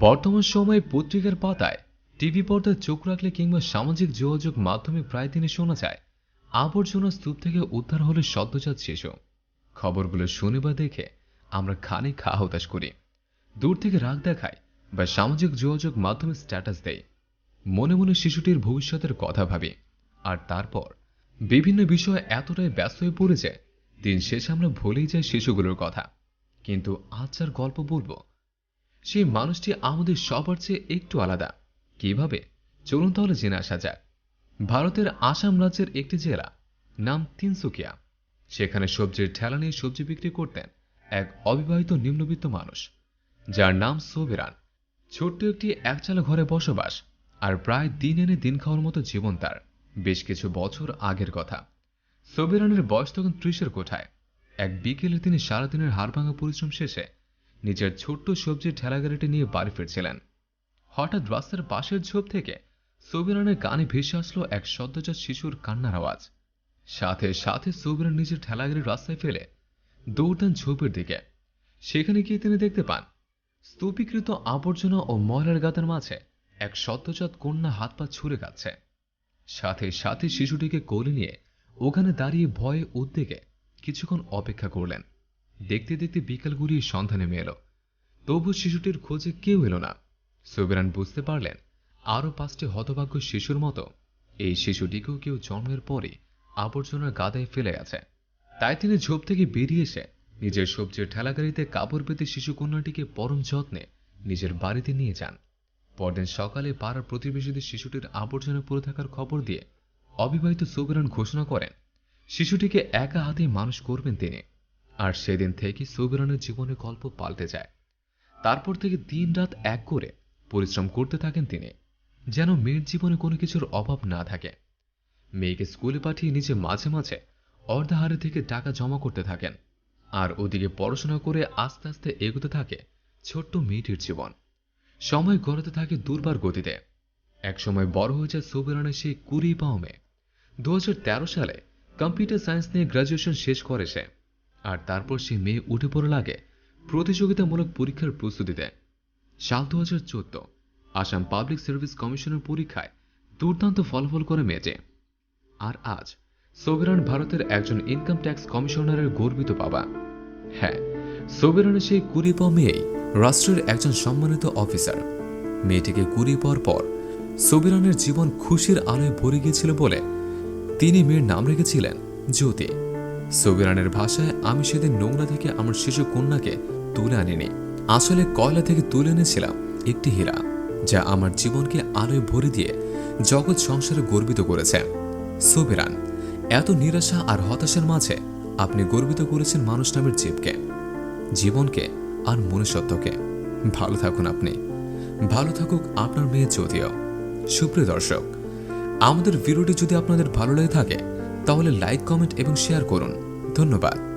বর্তমান সময়ে পত্রিকার পাতায় টিভি পর্দায় চোখ রাখলে কিংবা সামাজিক যোগাযোগ মাধ্যমে প্রায় দিনে শোনা যায়, আবর্জনা স্তূপ থেকে উদ্ধার হলে সদ্যজাত শিশু। খবরগুলো শুনে বা দেখে আমরা খানিক খা হতাশ করি। দূর থেকে রাগ দেখায় বা সামাজিক যোগাযোগ মাধ্যমে স্ট্যাটাস দেয় মনে মনে শিশুটির ভবিষ্যতের কথা ভাবি। আর তারপর বিভিন্ন বিষয়ে এতটাই ব্যস্ত হয়ে পড়ে যায় দিন শেষে আমরা ভুলেই যাই শিশুগুলোর কথা। কিন্তু আজ গল্প বলব সেই মানুষটি আমাদের সবার চেয়ে একটু আলাদা। কীভাবে? চলুন তাহলে জেনে আসা যাক। ভারতের আসাম রাজ্যের একটি জেলা, নাম তিনসুকিয়া। সেখানে সবজির ঠেলা নিয়ে সবজি বিক্রি করতেন এক অবিবাহিত নিম্নবিত্ত মানুষ। যার নাম সোবেরান। ছোট্ট একটি একচালা ঘরে বসবাস আর প্রায় দিন এনে দিন খাওয়ার মতো জীবন তার। বেশ কিছু বছর আগের কথা। সোবেরানের বয়স তখন ত্রিশের কোঠায়। এক বিকেলে তিনি সারাদিনের হাড়ভাঙা পরিশ্রম শেষে নিজের ছোট্ট সবজির ঠেলাগাড়িটি নিয়ে বাড়ি ফিরছিলেন। হঠাৎ রাস্তার পাশের ঝোপ থেকে সোবেরানের কানে ভেসে আসলো এক সদ্যজাত শিশুর কান্নার আওয়াজ। সাথে সাথে সোবেরান নিজের ঠেলাগাড়ি রাস্তায় ফেলে দৌড় ঝোপের দিকে। সেখানে গিয়ে তিনি দেখতে পান, স্তূপীকৃত আবর্জনা ও ময়লার গাদার মাঝে এক সদ্যজাত কন্যা হাত পা ছুঁড়ে কাচ্ছে সাথে সাথে শিশুটিকে কোলে নিয়ে ওখানে দাঁড়িয়ে ভয়ে উদ্বেগে কিছুক্ষণ অপেক্ষা করলেন। দেখতে দেখতে বিকাল গড়িয়ে সন্ধ্যা নেমে এলো। তবু শিশুটির খোঁজে কেউ এলো না। সুবেরান বুঝতে পারলেন, আরও পাঁচটি হতভাগ্য শিশুর মতো। এই শিশুটিকেও কেউ জন্মের পরে আবর্জনার গাদায় ফেলে আছে তাই তিনি ঝোপ থেকে বেরিয়ে এসে নিজের সবজির ঠেলাগাড়িতে কাপড় পেতে শিশুকন্যাটিকে পরম যত্নে নিজের বাড়িতে নিয়ে যান। পরদিন সকালে পাড়ার প্রতিবেশীদের শিশুটির আবর্জনা পড়ে থাকার খবর দিয়ে অবিবাহিত সুবেরান ঘোষণা করেন, শিশুটিকে একা হাতে মানুষ করবেন তিনি। আর সেদিন থেকে সুবেরানের জীবনের গল্প পাল্টে যায়। তারপর থেকে দিন রাত এক করে পরিশ্রম করতে থাকেন তিনি, যেন মেয়ের জীবনে কোনো কিছুর অভাব না থাকে। মেয়েকে স্কুলে পাঠিয়ে নিজে মাঝে মাঝে অর্ধাহারে থেকে টাকা জমা করতে থাকেন, আর ওদিকে পড়াশোনা করে আস্তে আস্তে এগোতে থাকে ছোট্ট মেয়েটির জীবন। সময় গড়াতে থাকে দুর্বার গতিতে। একসময় বড় হয়ে যায় সুবেরানের সেই কুড়ি পাও মেয়ে। দু হাজার তেরো সালে কম্পিউটার সায়েন্স নিয়ে গ্রাজুয়েশন শেষ করে সে। আর তারপর সে মেয়ে উঠে পড়ে লাগে প্রতিযোগিতামূলক পরীক্ষার প্রস্তুতিতে সাল দু হাজার চোদ্দ, আসাম পাবলিক সার্ভিস কমিশনের পরীক্ষায় দুর্দান্ত ফলাফল করে মেয়েছে আর আজ, সোবেরান ভারতের একজন ইনকাম ট্যাক্স কমিশনারের গর্বিত বাবা। হ্যাঁ সোবেরানের সেই কুড়ি পাওয়া মেয়েই রাষ্ট্রের একজন সম্মানিত অফিসার। মেয়েটিকে কুড়ি পাওয়ার পর সোবেরানের জীবন খুশির আলোয় ভরে গিয়েছিল বলে তিনি মেয়ের নাম রেখেছিলেন জ্যোতি। সোবেরানের ভাষায়, আমি সেদিন নোংরা থেকে আমার শিশু কন্যাকে তুলে আনিনি। আসলে কয়লা থেকে তুলে এনেছিলাম একটি হীরা, যা আমার জীবনকে আলোয় ভরে দিয়ে জগৎ সংসারে গর্বিত করেছে। সোবেরান, এত নিরাশা আর হতাশার মাঝে আপনি গর্বিত করেছেন মানুষ নামের জীবকে, জীবনকে আর মনুষ্যত্বকে। ভালো থাকুন আপনি। ভালো থাকুক আপনার মেয়ে যদিও। সুপ্রিয় দর্শক, আমাদের ভিডিওটি যদি আপনাদের ভালো লেগে থাকে তাহলে লাইক কমেন্ট এবং শেয়ার করুন। ধন্যবাদ।